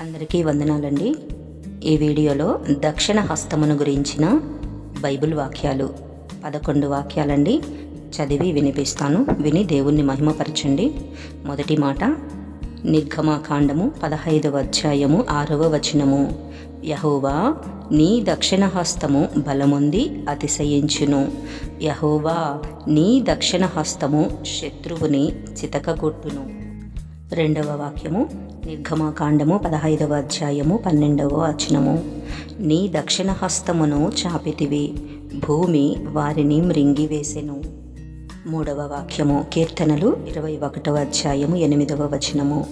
అందరికీ వందనాలండి. ఈ వీడియోలో దక్షిణ హస్తమును గురించిన బైబిల్ వాక్యాలు పదకొండు వాక్యాలండి. చదివి వినిపిస్తాను. విని దేవుణ్ణి మహిమపరచండి. మొదటి మాట నిర్గమాకాండము పదహైదవ అధ్యాయము ఆరవ వచనము. యహోవా నీ దక్షిణ హస్తము బలముంది అతిశయించును. యహోవా నీ దక్షిణ హస్తము శత్రువుని చితకగొట్టును. రెండవ వాక్యము నిర్గమాకాండము పదహైదవ అధ్యాయము పన్నెండవ వచనము. నీ దక్షిణ హస్తమును చాపితివి భూమి వారిని మృంగివేసెను. మూడవ వాక్యము కీర్తనలు ఇరవై ఒకటవ అధ్యాయము ఎనిమిదవ వచనము.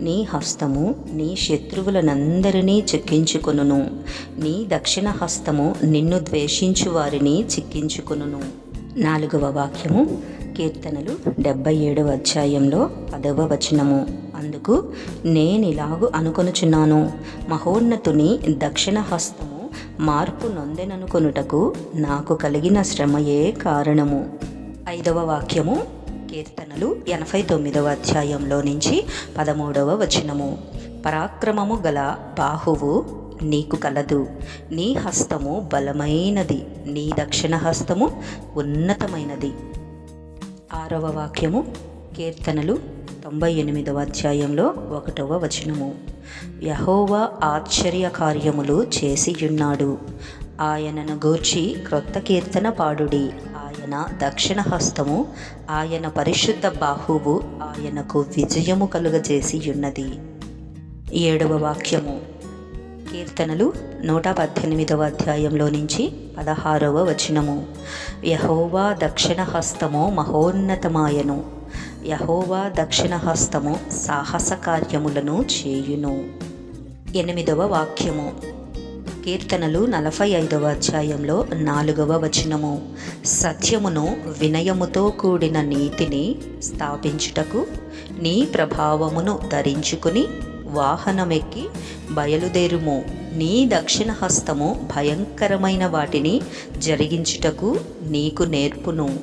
నీ హస్తము నీ శత్రువులనందరినీ చిక్కించుకొనును. నీ దక్షిణ హస్తము నిన్ను ద్వేషించు వారిని చిక్కించుకొనును. నాలుగవ వాక్యము కీర్తనలు డెబ్బై ఏడవ అధ్యాయంలో పదవ వచనము. అందుకు నేనిలాగు అనుకొనుచున్నాను. మహోన్నతుని దక్షిణ హస్తము మార్పు నొందెననుకొనుటకు నాకు కలిగిన శ్రమయే కారణము. ఐదవ వాక్యము కీర్తనలు ఎనభై తొమ్మిదవ అధ్యాయంలో నుంచి పదమూడవ వచనము. పరాక్రమము గల బాహువు నీకు కలదు. నీ హస్తము బలమైనది. నీ దక్షిణ హస్తము ఉన్నతమైనది. ఆరవ వాక్యము కీర్తనలు తొంభై ఎనిమిదవ అధ్యాయంలో ఒకటవ వచనము. యహోవా ఆశ్చర్య కార్యములు చేసియున్నాడు. ఆయనను గూర్చి క్రొత్త కీర్తన పాడుడి. ఆయన దక్షిణ హస్తము ఆయన పరిశుద్ధ బాహువు ఆయనకు విజయము కలుగజేసి ఉన్నది ఏడవ వాక్యము కీర్తనలు నూట పద్దెనిమిదవ అధ్యాయంలో నుంచి పదహారవ వచనము. యహోవా దక్షిణ హస్తము మహోన్నతమాయను. యహోవా దక్షిణ హస్తము సాహస కార్యములను చేయును. ఎనిమిదవ వాక్యము. కీర్తనలు నలభై ఐదవ అధ్యాయంలో నాలుగవ వచనము. సత్యమును వినయముతో కూడిన నీతిని స్థాపించుటకు నీ ప్రభావమును ధరించుకుని వాహనమెక్కి బయలుదేరుము. నీ దక్షిణ హస్తము భయంకరమైన వాటిని జరిగించుటకు నీకు నేర్పును.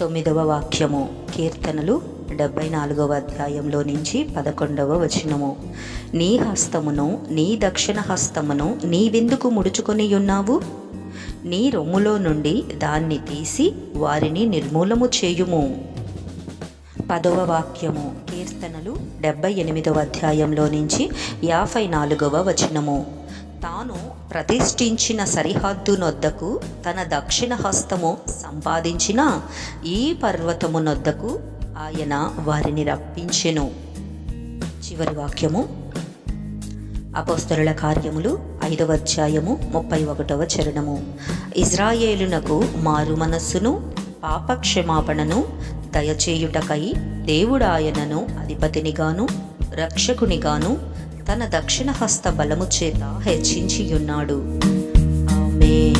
తొమ్మిదవ వాక్యము. కీర్తనలు డెబ్బై నాలుగవ అధ్యాయంలో నుంచి పదకొండవ వచనము. నీ హస్తమును నీ దక్షిణ హస్తమును నీవెందుకు ముడుచుకొని ఉన్నావు? నీ రొమ్ములో నుండి దాన్ని తీసి వారిని నిర్మూలము చేయుము. పదవ వాక్యము కీర్తనలు డెబ్బై ఎనిమిదవ అధ్యాయంలో నుంచి యాభై నాలుగవ వచనము. తాను ప్రతిష్ఠించిన సరిహద్దునొద్దకు తన దక్షిణ హస్తము సంపాదించిన ఈ పర్వతమునొద్దకు ఆయన వారిని రప్పించెను. చివరి వాక్యము. అపోస్తరుల కార్యములు ఐదవ అధ్యాయము ముప్పై ఒకటవ చరణము. ఇజ్రాయేలునకు మారు మనస్సును పాపక్షమాపణను దయచేయుటకై దేవుడాయనను అధిపతినిగాను రక్షకునిగాను తన దక్షిణ హస్త బలము చేత హెచ్చించియున్నాడు. ఆమె